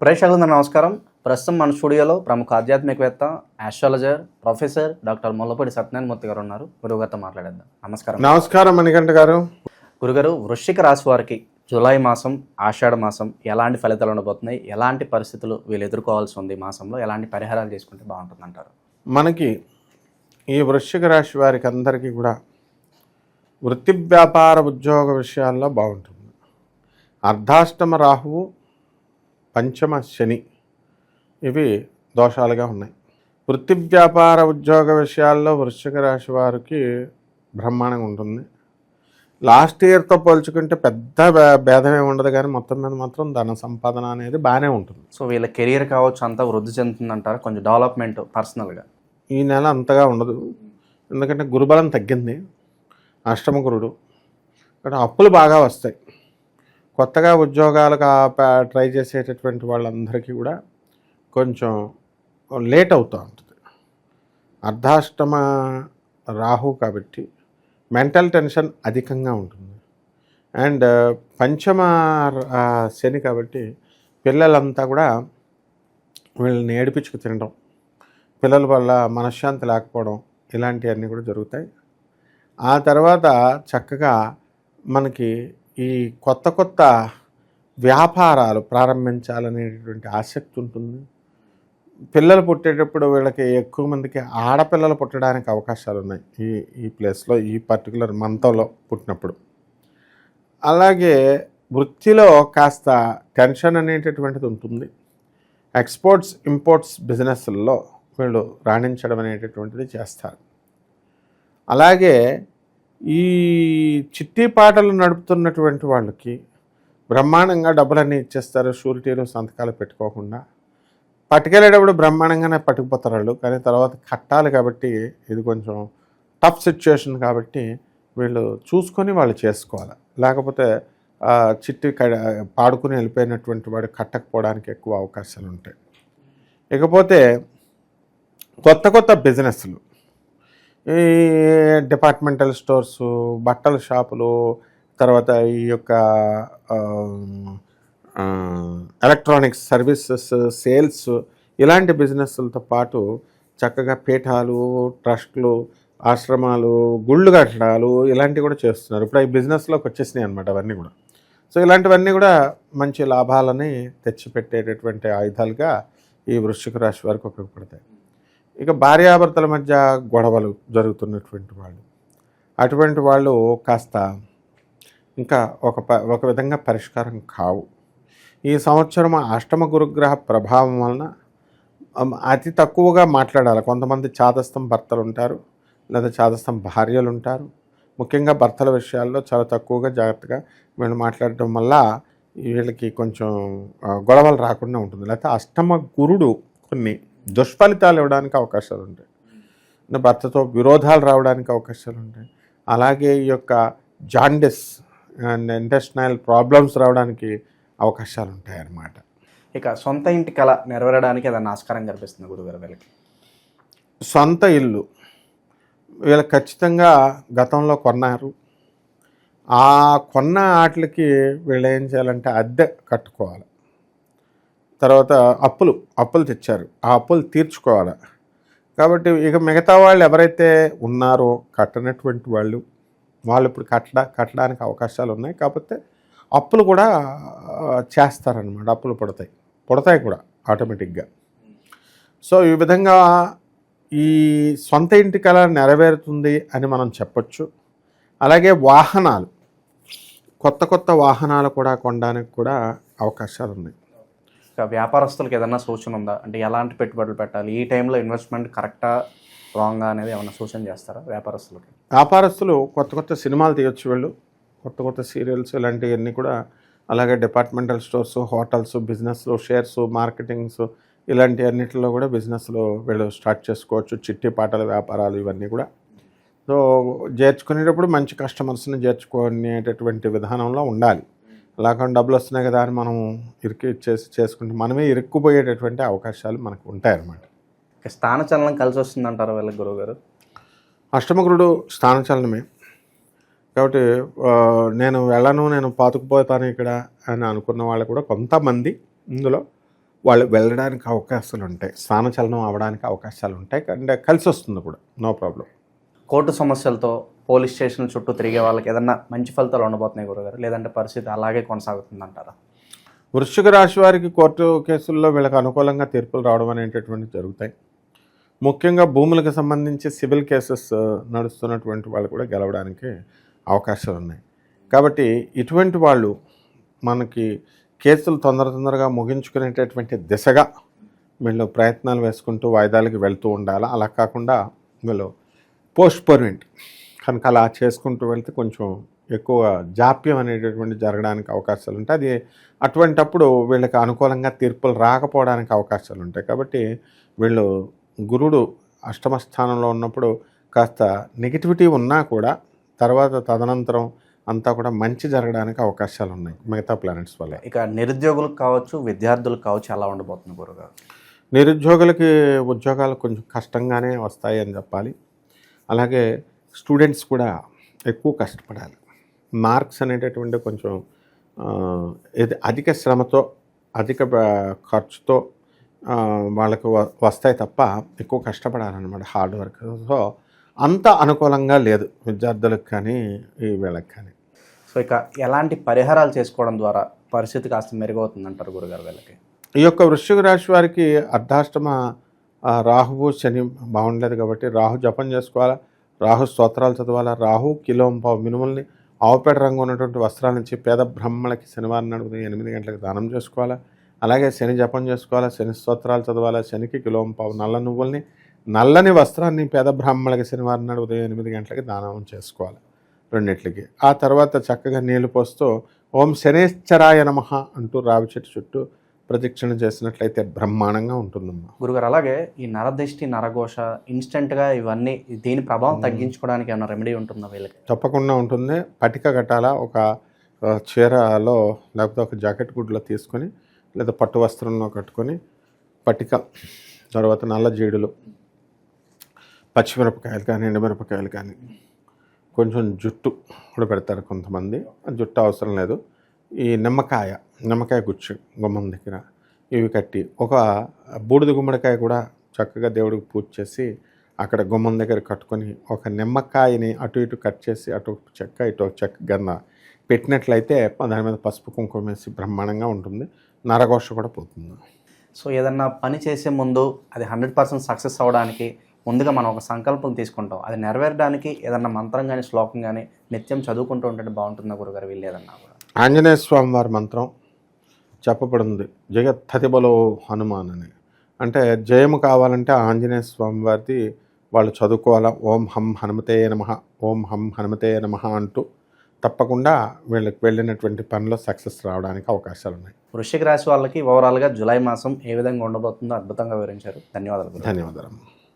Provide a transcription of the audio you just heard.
ప్రేక్షకులందరూ నమస్కారం. ప్రస్తుతం మన స్టూడియోలో ప్రముఖ ఆధ్యాత్మికవేత్త astrologer professor doctor Mullapudi Satyanarayanamurthy garu ఉన్నారు. గురుగారితో మాట్లాడేద్దాం. నమస్కారం. నమస్కారం మణికంఠ గారు. గురుగారు వృశ్చిక రాశి వారికి జూలై మాసం ఆషాఢ మాసం ఎలాంటి ఫలితాలు ఉండబోతున్నాయి? ఎలాంటి పరిస్థితులు వీళ్ళు ఎదుర్కోవాల్సి ఉంది ఈ మాసంలో? ఎలాంటి పరిహారాలు చేసుకుంటే బాగుంటుంది అంటారు మనకి ఈ వృశ్చిక రాశి వారికి అందరికీ కూడా వృత్తి వ్యాపార ఉద్యోగ విషయాల్లో బాగుంటుంది. అర్ధాష్టమ రాహువు పంచమ శని ఇవి దోషాలుగా ఉన్నాయి. వృత్తి వ్యాపార ఉద్యోగ విషయాల్లో వృశ్చిక రాశి వారికి బ్రహ్మాండంగా ఉంటుంది. లాస్ట్ ఇయర్తో పోల్చుకుంటే పెద్ద భే- భేదం ఏమి ఉండదు కానీ మొత్తం మీద మాత్రం ధన సంపాదన అనేది బాగానే ఉంటుంది. సో వీళ్ళ కెరీర్ కావచ్చు అంతా వృద్ధి చెందుతుంది అంటారు కొంచెం డెవలప్మెంట్ పర్సనల్గా. ఈ నెల అంతగా ఉండదు. ఎందుకంటే గురుబలం తగ్గింది. అష్టమ గురుడు. అప్పులు బాగా వస్తాయి. కొత్తగా ఉద్యోగాలకు ట్రై చేసేటటువంటి వాళ్ళందరికీ కూడా కొంచెం లేట్ అవుతూ ఉంటుంది. అర్ధాష్టమ రాహు కాబట్టి మెంటల్ టెన్షన్ అధికంగా ఉంటుంది. అండ్ పంచమ శని కాబట్టి పిల్లలంతా కూడా వీళ్ళని ఏడిపించుకు తినడం పిల్లల వల్ల మనశ్శాంతి లేకపోవడం ఇలాంటివన్నీ కూడా జరుగుతాయి. ఆ తర్వాత చక్కగా మనకి ఈ కొత్త కొత్త వ్యాపారాలు ప్రారంభించాలనేటువంటి ఆసక్తి ఉంటుంది. పిల్లలు పుట్టేటప్పుడు వీళ్ళకి ఎక్కువ మందికి ఆడపిల్లలు పుట్టడానికి అవకాశాలు ఉన్నాయి ఈ ఈ ప్లేస్లో ఈ పర్టికులర్ మంతంలో పుట్టినప్పుడు. అలాగే వృత్తిలో కాస్త టెన్షన్ అనేటటువంటిది ఉంటుంది. ఎక్స్పోర్ట్స్ ఇంపోర్ట్స్ బిజినెస్ల్లో వీళ్ళు రాణించడం అనేటటువంటిది చేస్తారు. అలాగే ఈ చిట్టి పాటలు నడుపుతున్నటువంటి వాళ్ళకి బ్రహ్మాండంగా డబ్బులన్నీ ఇచ్చేస్తారు. షూరిటీలు సంతకాలు పెట్టుకోకుండా. పట్టుకెళ్ళేటప్పుడు బ్రహ్మాండంగానే పట్టుకుపోతారు వాళ్ళు. కానీ తర్వాత కట్టాలి కాబట్టి ఇది కొంచెం టఫ్ సిచ్యువేషన్ కాబట్టి వీళ్ళు చూసుకొని వాళ్ళు చేసుకోవాలి. లేకపోతే చిట్టి కడ పాడుకుని వెళ్ళిపోయినటువంటి వాడు కట్టకపోవడానికి ఎక్కువ అవకాశాలు ఉంటాయి. ఇకపోతే కొత్త కొత్త బిజినెస్లు ఈ డిపార్ట్మెంటల్ స్టోర్స్ బట్టల షాపులు తర్వాత ఈ యొక్క ఎలక్ట్రానిక్స్ సర్వీసెస్ సేల్స్ ఇలాంటి బిజినెస్లతో పాటు చక్కగా పీఠాలు ట్రస్ట్లు ఆశ్రమాలు గుళ్ళు కట్టడాలు ఇలాంటివి కూడా చేస్తున్నారు. ఇప్పుడు ఈ బిజినెస్లోకి వచ్చేసినాయి అనమాట అవన్నీ కూడా. సో ఇలాంటివన్నీ కూడా మంచి లాభాలని తెచ్చిపెట్టేటటువంటి ఆయుధాలుగా ఈ వృశ్చిక రాశి వారికి ఉపయోగపడతాయి. ఇక భార్యాభర్తల మధ్య గొడవలు జరుగుతున్నటువంటి వాళ్ళు. అటువంటి వాళ్ళు కాస్త ఇంకా ఒక ప ఒక విధంగా పరిష్కారం కావు. ఈ సంవత్సరం అష్టమ గురుగ్రహ ప్రభావం వలన అతి తక్కువగా మాట్లాడాలి. కొంతమంది చాదస్తం భర్తలు ఉంటారు లేదా చాదస్తం భార్యలు ఉంటారు. ముఖ్యంగా భర్తల విషయాల్లో చాలా తక్కువగా జాగ్రత్తగా వీళ్ళు మాట్లాడటం వల్ల వీళ్ళకి కొంచెం గొడవలు రాకుండా ఉంటుంది. లేకపోతే అష్టమ గురుడు కొన్ని దుష్ఫలితాలు ఇవ్వడానికి అవకాశాలు ఉంటాయి. భర్తతో విరోధాలు రావడానికి అవకాశాలు ఉంటాయి. అలాగే ఈ యొక్క జాండిస్ అండ్ ఇంటెస్టైనల్ ప్రాబ్లమ్స్ రావడానికి అవకాశాలు ఉంటాయి అన్నమాట ఇక సొంత ఇంటి కళ నెరవేరడానికి ఏదైనా ఆస్కారం కనిపిస్తుంది గురుగారు వీళ్ళకి? సొంత ఇల్లు. వీళ్ళు ఖచ్చితంగా గతంలో కొన్నారు. ఆ కొన్న ఆటలకి వీళ్ళు ఏం చేయాలంటే అద్దె కట్టుకోవాలి. తర్వాత అప్పులు అప్పులు తెచ్చారు. ఆ అప్పులు తీర్చుకోవాలి. కాబట్టి ఇక మిగతా వాళ్ళు ఎవరైతే ఉన్నారో కట్టనటువంటి వాళ్ళు వాళ్ళు ఇప్పుడు కట్టడా కట్టడానికి అవకాశాలు ఉన్నాయి. కాకపోతే అప్పులు కూడా చేస్తారనమాట అప్పులు పుడతాయి. పుడతాయి కూడా ఆటోమేటిక్గా. సో ఈ విధంగా ఈ సొంత ఇంటి కళ నెరవేరుతుంది అని మనం చెప్పొచ్చు. అలాగే వాహనాలు. కొత్త కొత్త వాహనాలు కూడా కొనడానికి కూడా అవకాశాలు ఉన్నాయి. వ్యాపారస్తులకు ఏదైనా సూచన ఉందా? అంటే ఎలాంటి పెట్టుబడులు పెట్టాలి? ఈ టైంలో ఇన్వెస్ట్మెంట్ కరెక్టా రాంగా అనేది ఏమైనా సూచన చేస్తారా వ్యాపారస్తులకి? వ్యాపారస్తులు కొత్త కొత్త సినిమాలు తీయొచ్చు వీళ్ళు. కొత్త కొత్త సీరియల్స్ ఇలాంటివన్నీ కూడా అలాగే డిపార్ట్మెంటల్ స్టోర్స్ హోటల్స్ బిజినెస్లు షేర్స్ మార్కెటింగ్స్ ఇలాంటి అన్నిటిలో కూడా బిజినెస్లో వీళ్ళు స్టార్ట్ చేసుకోవచ్చు. చిట్టి పాటల వ్యాపారాలు ఇవన్నీ కూడా. సో చేర్చుకునేటప్పుడు మంచి కస్టమర్స్ని చేర్చుకునేటటువంటి విధానంలో ఉండాలి. అలా కాకుండా డబ్బులు వస్తున్నాయి కదా అని మనం ఇరికి చేసి చేసుకుంటే మనమే ఇరుక్కుపోయేటటువంటి అవకాశాలు మనకు ఉంటాయన్నమాట. స్థానచలనం కలిసి వస్తుంది అంటారా వీళ్ళకి గురువుగారు? అష్టమగురుడు స్థానచలనమే కాబట్టి నేను వెళ్ళను నేను పాతుకుపోతాను ఇక్కడ అని అనుకున్న వాళ్ళు కూడా కొంతమంది ఇందులో వాళ్ళు వెళ్ళడానికి అవకాశాలు ఉంటాయి. స్థానచలనం అవ్వడానికి అవకాశాలు ఉంటాయి. అండ్ కలిసి వస్తుంది కూడా. No problem. కోర్టు సమస్యలతో పోలీస్ స్టేషన్ చుట్టూ తిరిగే వాళ్ళకి ఏదన్నా మంచి ఫలితాలు ఉండబోతున్నాయి గురుగారు? లేదంటే పరిస్థితి అలాగే కొనసాగుతుందంటారా? వృశ్చిక రాశి వారికి కోర్టు కేసుల్లో వీళ్ళకి అనుకూలంగా తీర్పులు రావడం అనేటటువంటి జరుగుతాయి. ముఖ్యంగా భూములకు సంబంధించి సివిల్ కేసెస్ నడుస్తున్నటువంటి వాళ్ళు కూడా గెలవడానికి అవకాశాలు ఉన్నాయి. కాబట్టి ఇటువంటి వాళ్ళు మనకి కేసులు తొందర తొందరగా ముగించుకునేటటువంటి దిశగా వీళ్ళు ప్రయత్నాలు వేసుకుంటూ వాయిదాలకి వెళ్తూ ఉండాలి? అలా కాకుండా వీళ్ళు పోస్ట్ పోర్మెంట్ కనుక అలా చేసుకుంటూ వెళ్తే కొంచెం ఎక్కువ జాప్యం అనేటటువంటి జరగడానికి అవకాశాలు ఉంటాయి. అది అటువంటప్పుడు వీళ్ళకి అనుకూలంగా తీర్పులు రాకపోవడానికి అవకాశాలు ఉంటాయి. కాబట్టి వీళ్ళు గురుడు అష్టమ స్థానంలో ఉన్నప్పుడు కాస్త నెగిటివిటీ ఉన్నా కూడా తర్వాత తదనంతరం అంతా కూడా మంచి జరగడానికి అవకాశాలు ఉన్నాయి. మిగతా ప్లానెట్స్ వల్ల. ఇక నిరుద్యోగులకు కావచ్చు విద్యార్థులకు కావచ్చు ఎలా ఉండబోతుంది గురుగారు. నిరుద్యోగులకి ఉద్యోగాలు కొంచెం కష్టంగానే వస్తాయి అని చెప్పాలి. అలాగే స్టూడెంట్స్ కూడా ఎక్కువ కష్టపడాలి. మార్క్స్ అనేటటువంటి కొంచెం అధిక శ్రమతో అధిక ఖర్చుతో వాళ్ళకు వస్తాయి తప్ప ఎక్కువ కష్టపడాలన్నమాట హార్డ్ వర్క్. సో అంత అనుకూలంగా లేదు విద్యార్థులకు కానీ ఈ వీళ్ళకి కానీ. సో ఇక ఎలాంటి పరిహారాలు చేసుకోవడం ద్వారా పరిస్థితి కాస్త మెరుగవుతుందంటారు గురుగారు వీళ్ళకి? ఈ యొక్క వృశ్చిక రాశి వారికి అర్ధాష్టమ రాహువు శని బాగుండలేదు కాబట్టి రాహు జపం చేసుకోవాలా? రాహు స్తోత్రాలు చదవాలా? రాహు కిలోం పావు మినుముల్ని ఆవుపేట రంగు ఉన్నటువంటి వస్త్రాల నుంచి పేద బ్రహ్మలకి శనివారం నాడు ఉదయం ఎనిమిది గంటలకు దానం చేసుకోవాలా? అలాగే శని జపం చేసుకోవాలా? శని స్తోత్రాలు చదవాలా? శనికి కిలోం పావు నల్ల నువ్వుల్ని నల్లని వస్త్రాన్ని పేద బ్రాహ్మణులకి శనివారం నాడు ఉదయం ఎనిమిది గంటలకి దానం చేసుకోవాలి? రెండిట్లకి. ఆ తర్వాత చక్కగా నీళ్ళు పోస్తూ ఓం శనేశ్చరాయ నమః అంటూ రావి చెట్టు చుట్టూ ప్రదక్షిణ చేసినట్లయితే బ్రహ్మాండంగా ఉంటుందమ్మా. గురుగారు అలాగే ఈ నరదిష్టి నరఘోష ఇన్స్టెంట్గా ఇవన్నీ దీని ప్రభావం తగ్గించుకోవడానికి ఏమైనా రెమెడీ ఉంటుందా వీళ్ళకి? తప్పకుండా ఉంటుంది. పటిక కట్టాల ఒక చీరలో లేకపోతే ఒక జాకెట్ గుడ్లో తీసుకొని లేదా పట్టు వస్త్రంలో కట్టుకొని పటిక తర్వాత నల్ల జీడులు పచ్చిమిరపకాయలు కానీ ఎండుమిరపకాయలు కానీ కొంచెం జుట్టు కూడా పెడతారు కొంతమంది. జుట్టు అవసరం లేదు. ఈ నిమ్మకాయ నిమ్మకాయ గుచ్చు గుమ్మం దగ్గర. ఇవి కట్టి ఒక బూడిద గుమ్మడికాయ కూడా చక్కగా దేవుడికి పూజ చేసి అక్కడ గుమ్మం దగ్గర కట్టుకొని ఒక నిమ్మకాయని అటు ఇటు కట్ చేసి అటు ఒక చెక్క ఇటు ఒక చెక్క గన్న పెట్టినట్లయితే దాని మీద పసుపు కుంకుమ వేసి బ్రహ్మాండంగా ఉంటుంది. నరఘోష కూడా పోతుంది. సో ఏదన్నా పని చేసే ముందు అది హండ్రెడ్ పర్సెంట్ సక్సెస్ అవ్వడానికి ముందుగా మనం ఒక సంకల్పం తీసుకుంటాం. అది నెరవేరడానికి ఏదన్నా మంత్రం కానీ శ్లోకం కానీ నిత్యం చదువుకుంటూ ఉంటే బాగుంటుందా గురుగారు? వీళ్ళు ఏదన్నా కూడా. ఆంజనేయ స్వామి వారి మంత్రం చెప్పబడింది. జగత్తతి బలో హనుమాన్ అని అంటే జయము కావాలంటే ఆంజనేయ స్వామి వారిది వాళ్ళు చదువుకోవాలా. ఓం హం హనుమతే నమ ఓం హం హనుమతే నమ అంటూ తప్పకుండా వీళ్ళకి వెళ్ళినటువంటి పనిలో సక్సెస్ రావడానికి అవకాశాలు ఉన్నాయి. వృశ్చిక రాశి వాళ్ళకి ఓవరాల్గా జూలై మాసం ఏ విధంగా ఉండబోతుందో అద్భుతంగా వివరించారు. ధన్యవాదాలు. ధన్యవాదాలు.